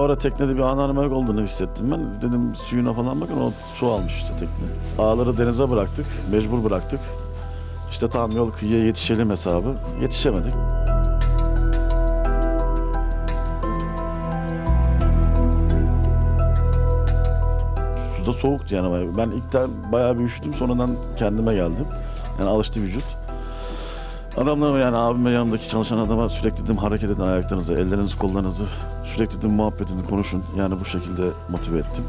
ara teknede bir anormallik olduğunu hissettim ben. Dedim suyuna falan bakın o su almış işte tekne. Ağları denize bıraktık, mecbur bıraktık. İşte tam yol kıyıya yetişelim hesabı. Yetişemedik. Suda soğuktu yani. Ben ilkten bayağı bir üşüdüm. Sonradan kendime geldim. Yani alıştı vücut. Adamlar yani abime yanımdaki çalışan adama sürekli dedim hareket edin ayaklarınızı, ellerinizi, kollarınızı. Sürekli dedim muhabbet edin, konuşun. Yani bu şekilde motive ettim.